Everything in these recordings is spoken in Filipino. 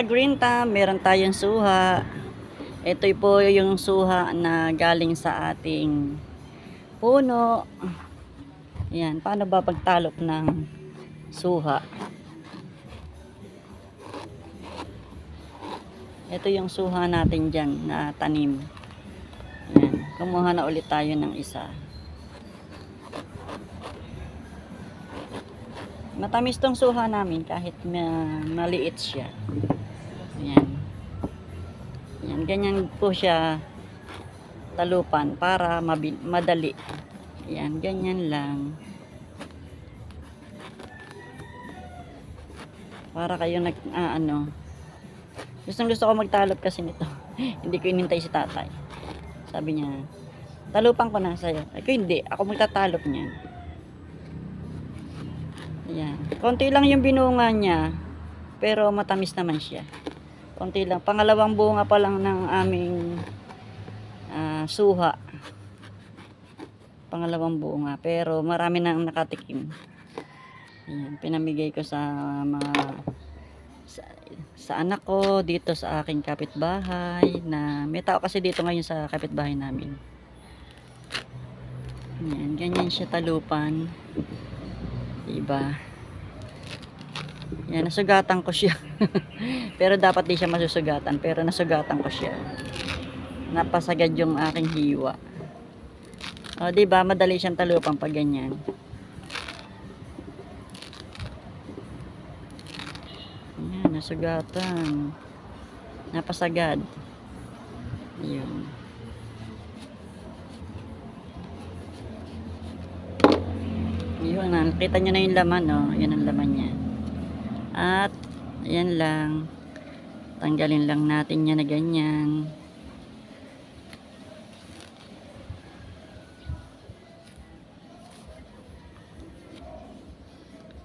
ka-green thumb, meron tayong suha. Ito po yung suha na galing sa ating puno. Yan, paano ba pagtalop ng suha? Ito yung suha natin dyan na tanim. Yan, kumuha na ulit tayo ng isa. Matamis tong suha namin kahit ma- maliit siya. Yan. Yan, ganyan po siya talupan para madali. Yan, ganyan lang. Para kayo nag, ah, ano. Gustong gusto ko magtalop kasi nito. hindi ko inintay si tatay. Sabi niya, talupan ko na sa'yo. Ay, ko hindi. Ako magtatalop niyan. Ayan. Konti lang yung binunga niya. Pero matamis naman siya. Konti lang. Pangalawang bunga pa lang ng aming ah, suha. Pangalawang bunga. Pero marami nang nakatikim. Ayan. Pinamigay ko sa mga sa, sa anak ko dito sa aking kapitbahay na may tao kasi dito ngayon sa kapitbahay namin. Ayan. Ganyan siya talupan. Diba? Yan, nasugatan ko siya. pero dapat di siya masusugatan. Pero nasugatan ko siya. Napasagad yung aking hiwa. O, diba? Madali siyang talupan pag ganyan. Yan, nasugatan. Napasagad. Yun. Yun, nakita nyo na yung laman, no? Yan ang laman niya. At, ayan lang. Tanggalin lang natin yan na ganyan.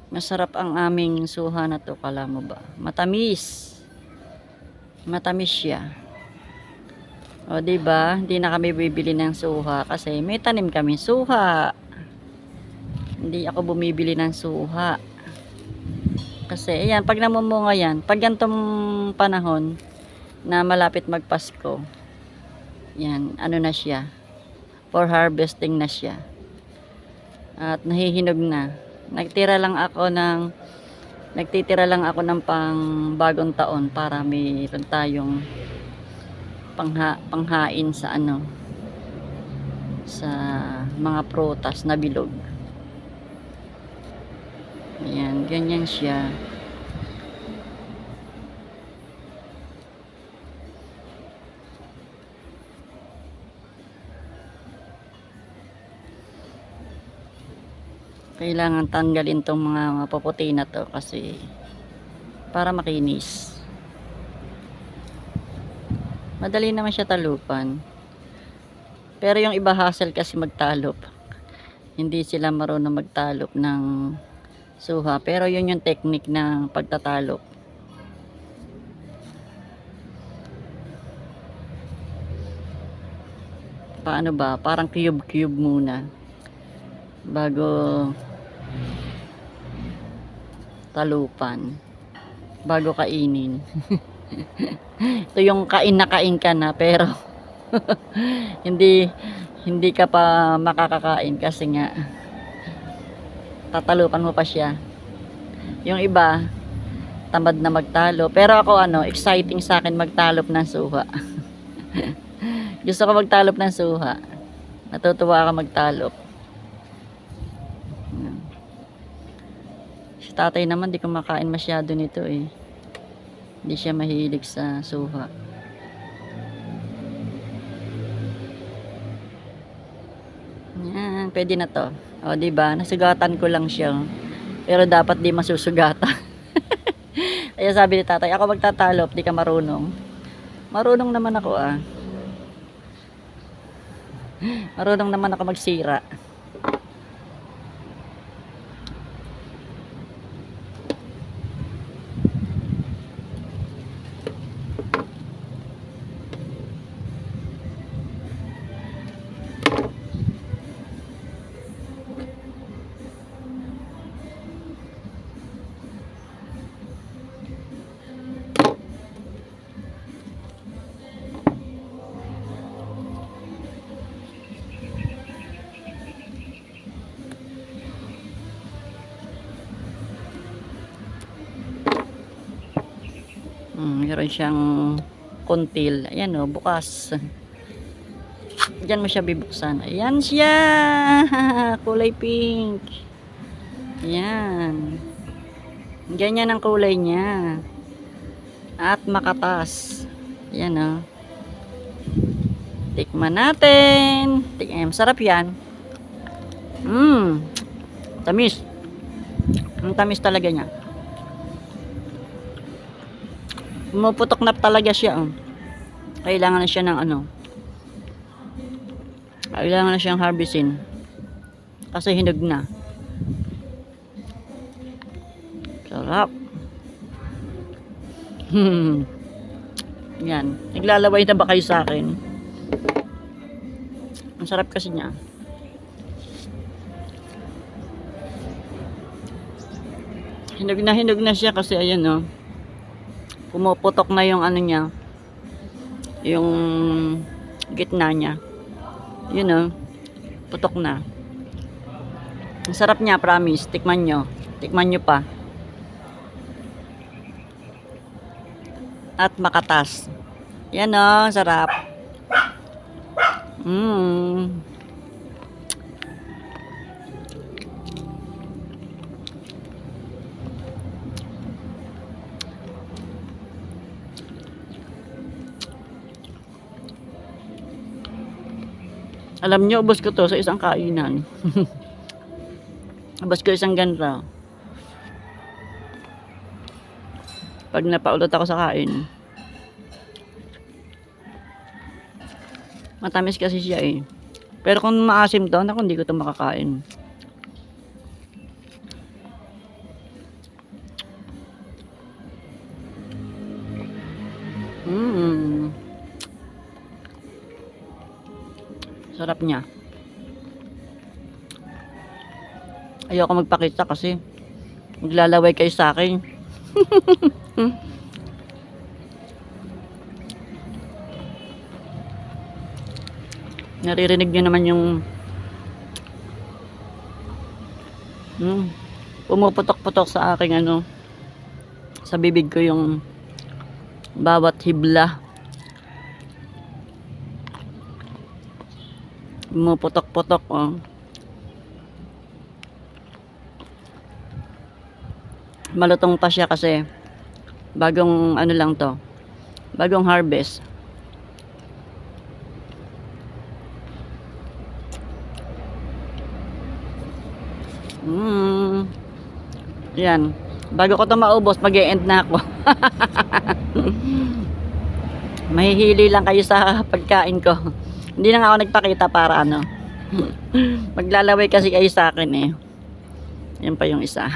Masarap ang aming suha na to, kala mo ba? Matamis. Matamis siya. O, di ba? Hindi na kami bibili ng suha kasi may tanim kami suha. Hindi ako bumibili ng suha. Kasi, ayan, pag namumunga yan, pag gantong panahon na malapit magpasko, yan, ano na siya, for harvesting na siya. At nahihinog na. Nagtira lang ako ng, nagtitira lang ako ng pang bagong taon para mayroon tayong pangha, panghain sa ano, sa mga prutas na bilog. Ayan, ganyan siya. Kailangan tanggalin tong mga mapuputi na to kasi para makinis. Madali naman siya talupan. Pero yung iba hassle kasi magtalop. Hindi sila marunong magtalop ng suha. Pero yun yung technique ng pagtatalop. Paano ba? Parang cube-cube muna. Bago talupan. Bago kainin. Ito yung kain na kain ka na pero hindi hindi ka pa makakakain kasi nga tatalupan mo pa siya. Yung iba, tamad na magtalo. Pero ako ano, exciting sa akin magtalop ng suha. Gusto ko magtalop ng suha. Natutuwa ako magtalop. Si tatay naman, di kumakain masyado nito eh. Hindi siya mahilig sa suha. Yan, pwede na to. O, di ba? Nasugatan ko lang siya. Pero dapat di masusugatan. Kaya sabi ni tatay, ako magtatalop, di ka marunong. Marunong naman ako ah. Marunong naman ako magsira. Mm, meron siyang kontil. Ayan o, bukas. Diyan mo siya bibuksan. Ayan siya! kulay pink. Ayan. Ganyan ang kulay niya. At makatas. Ayan o. Tikman natin. Tik eh, masarap yan. Mmm. Tamis. Ang tamis talaga niya. Pumuputok na talaga siya. Oh. Kailangan na siya ng ano. Kailangan na siyang harvestin. Kasi hinog na. Sarap. Yan. Naglalaway na ba kayo sa akin? Ang sarap kasi niya. Hinog na hinog na siya kasi ayan no. Pumuputok na yung ano niya. Yung gitna niya. Yun no. Putok na. Ang sarap niya, promise. Tikman nyo. Tikman nyo pa. At makatas. Yan no, sarap. Mmm. Alam nyo, ubos ko to sa isang kainan. ubos ko isang ganito. Pag napaulot ako sa kain. Matamis kasi siya eh. Pero kung maasim to, naku, hindi ko to makakain. Sarap niya. Ayoko magpakita kasi maglalaway kayo sa akin. Naririnig niyo naman yung hmm, pumuputok-putok sa aking ano sa bibig ko yung bawat hibla. Pumuputok-putok oh. Malutong pa siya kasi bagong ano lang to. Bagong harvest. Mm. Yan. Bago ko to maubos, mag end na ako. Mahihili lang kayo sa pagkain ko. Hindi na nga ako nagpakita para ano. Maglalaway kasi kayo sa akin eh. Yan pa yung isa.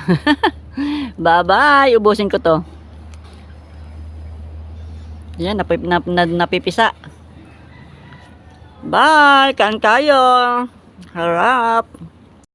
Bye-bye. Ubusin ko to. Yan, napip, nap, na, napipisa. Bye! Kain kayo! Harap!